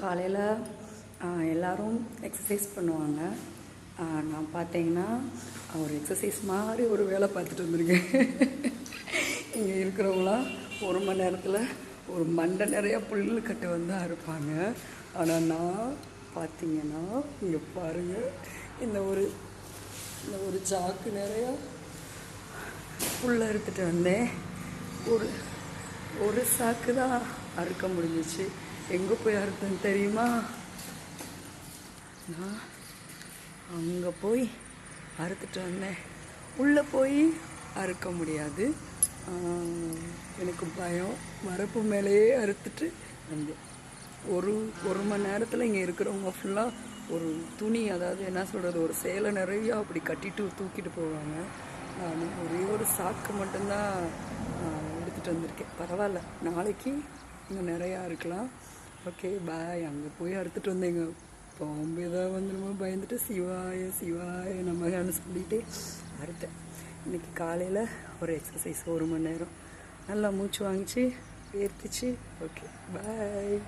காலையில் எல்லோரும் எக்ஸசைஸ் பண்ணுவாங்க. நான் பார்த்தீங்கன்னா ஒரு எக்ஸசைஸ் மாதிரி ஒரு வேலை பார்த்துட்டு வந்திருக்கேன். இங்கே இருக்கிறவங்களாம் ஒரு மணி நேரத்தில் ஒரு மண்டை நிறையா புல் கட்டு வந்து அறுப்பாங்க ஆனால் நான் பார்த்தீங்கன்னா இங்கே பாருங்கள் இந்த ஒரு இந்த ஒரு சாக்கு நிறையா புல்ல அறுத்துட்டு வந்தேன். ஒரு ஒரு சாக்கு தான் அறுக்க முடிஞ்சிச்சு. எங்கே போய் அறுத்தேன் தெரியுமா? நான் அங்கே போய் அறுத்துட்டு வந்தேன். உள்ளே போய் அறுக்க முடியாது. எனக்கு பயம். மரப்பு மேலேயே அறுத்துட்டு வந்தேன். ஒரு ஒரு மணி நேரத்தில் இங்கே இருக்கிறவங்க ஃபுல்லாக ஒரு துணி அதாவது என்ன சொல்கிறது ஒரு சேலை நிறையா அப்படி கட்டிட்டு தூக்கிட்டு போவாங்க. நான் ஒரே ஒரு சாக்கு மட்டும்தான் எடுத்துகிட்டு வந்திருக்கேன். பரவாயில்ல. நாளைக்கு இங்கே நிறையா இருக்கலாம். ஓகே பாய் அங்கே போய் அறுத்துட்டு வந்தேங்க. பாம்பு ஏதாவது வந்துடுமோ பயந்துட்டு சிவாய சிவாய நமகான்னு சொல்லிட்டு அறுத்தேன். இன்னைக்கு காலையில் ஒரு எக்ஸசைஸ் ஒரு மணி நேரம். நல்லா மூச்சு வாங்கிச்சு வேர்த்துச்சு ஓகே பாய்